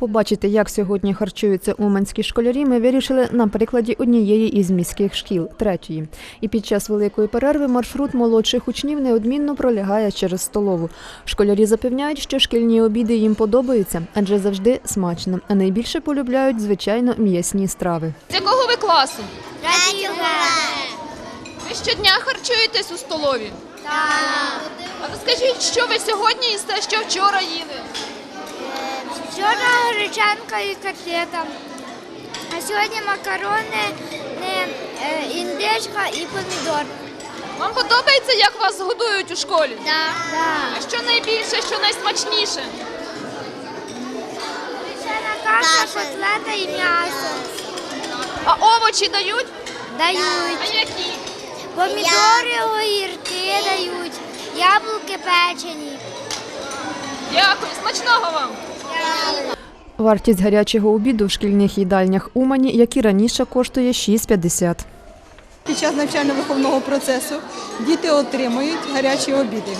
Побачити, як сьогодні харчуються уманські школярі, ми вирішили на прикладі однієї із міських шкіл третьої. І під час великої перерви маршрут молодших учнів неодмінно пролягає через столову. Школярі запевняють, що шкільні обіди їм подобаються, адже завжди смачно. А найбільше полюбляють, звичайно, м'ясні страви. З якого ви класу? Третього. Ви щодня харчуєтесь у столові? Так. А розкажіть, що ви сьогодні їсте, що вчора їли? Вчора гречанка і котлета. А сьогодні макарони, не, е, індичка і помідор. Вам подобається, як вас годують у школі? Так. Да. А що найбільше, що найсмачніше? Гречана каша, котлета і м'ясо. А овочі дають? Дають. А які? Помідори, огірки дають, яблуки печені. Дякую, смачного вам! Вартість гарячого обіду в шкільних їдальнях Умані, як і раніше, коштує 6,50. Під час навчально-виховного процесу діти отримують гарячі обіди.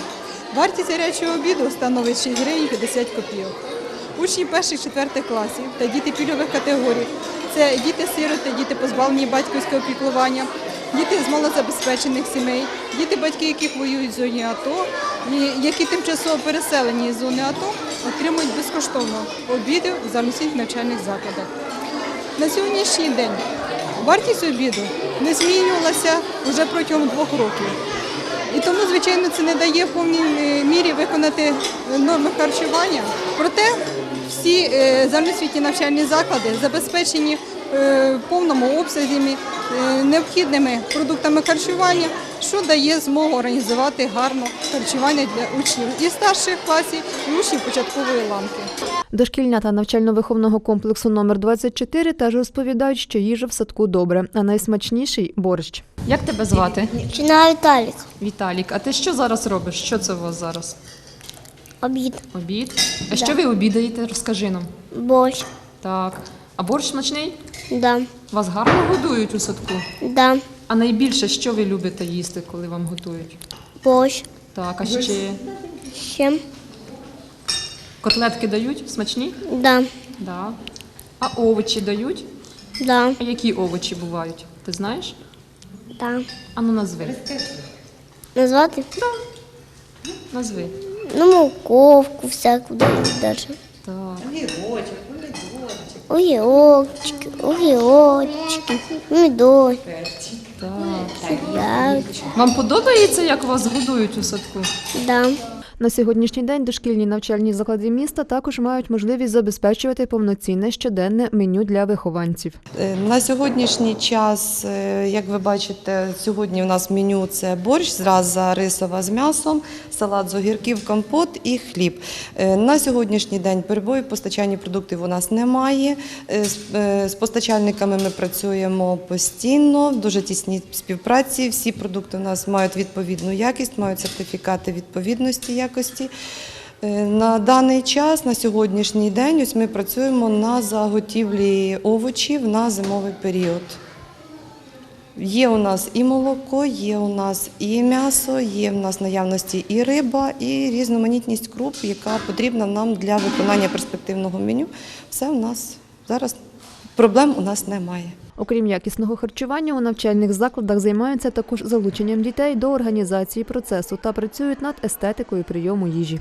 Вартість гарячого обіду становить 6 гривень 50 копійок. Учні перших четвертих класів та діти пільгових категорій це діти-сироти, діти позбавлені батьківського піклування, діти з малозабезпечених сімей, діти, батьки яких воюють в зоні АТО, і які тимчасово переселені з зони АТО, отримують безкоштовно обіди в загальноосвітніх навчальних закладах. На сьогоднішній день вартість обіду не змінювалася вже протягом двох років. І тому, звичайно, це не дає в повній е, мірі виконати е, норми харчування. Проте всі е, загальноосвітні навчальні заклади забезпечені в повному обсязі е, необхідними продуктами харчування, що дає змогу організувати гарно харчування для учнів і старших класів, і учнів початкової ланки. Дошкільнята навчально-виховного комплексу номер 24 теж розповідають, що їжа в садку добре, а найсмачніший борщ. Як тебе звати? Чи Віталік? Віталік. А ти що зараз робиш? Що це у вас зараз? Обід. Обід? А що ви обідаєте? Розкажи нам. Борщ. Так. А борщ смачний? Да. Вас гарно годують у садку? Да. А найбільше що ви любите їсти, коли вам готують? Борщ. Так, а ще Ще? котлетки дають? Смачні? Да. Да. А овочі дають? Да. А які овочі бувають? Ти знаєш? Да. А ну назви. Назвати? Назви. Ну, морковку всяку дають даже. Так. Огірочки, огірочки, помідорки, Так. Вам подобається, як вас годують у садку? Да. На сьогоднішній день дошкільні навчальні заклади міста також мають можливість забезпечувати повноцінне щоденне меню для вихованців. Е, На сьогоднішній час, е, як ви бачите, сьогодні у нас меню це борщ, зраза рисова з м'ясом, салат з огірків, компот і хліб. Е, На сьогоднішній день перебою в постачанні продуктів у нас немає. З постачальниками ми працюємо постійно, в дуже тісній співпраці. Всі продукти у нас мають відповідну якість, мають сертифікати відповідності якості. Е, На даний час, на сьогоднішній день, ось ми працюємо на заготівлі овочів на зимовий період. Є у нас і молоко, є у нас і м'ясо, є в нас наявності і риба, і різноманітність круп, яка потрібна нам для виконання перспективного меню. Все у нас зараз проблем у нас немає. Окрім якісного харчування, у навчальних закладах займаються також залученням дітей до організації процесу та працюють над естетикою прийому їжі.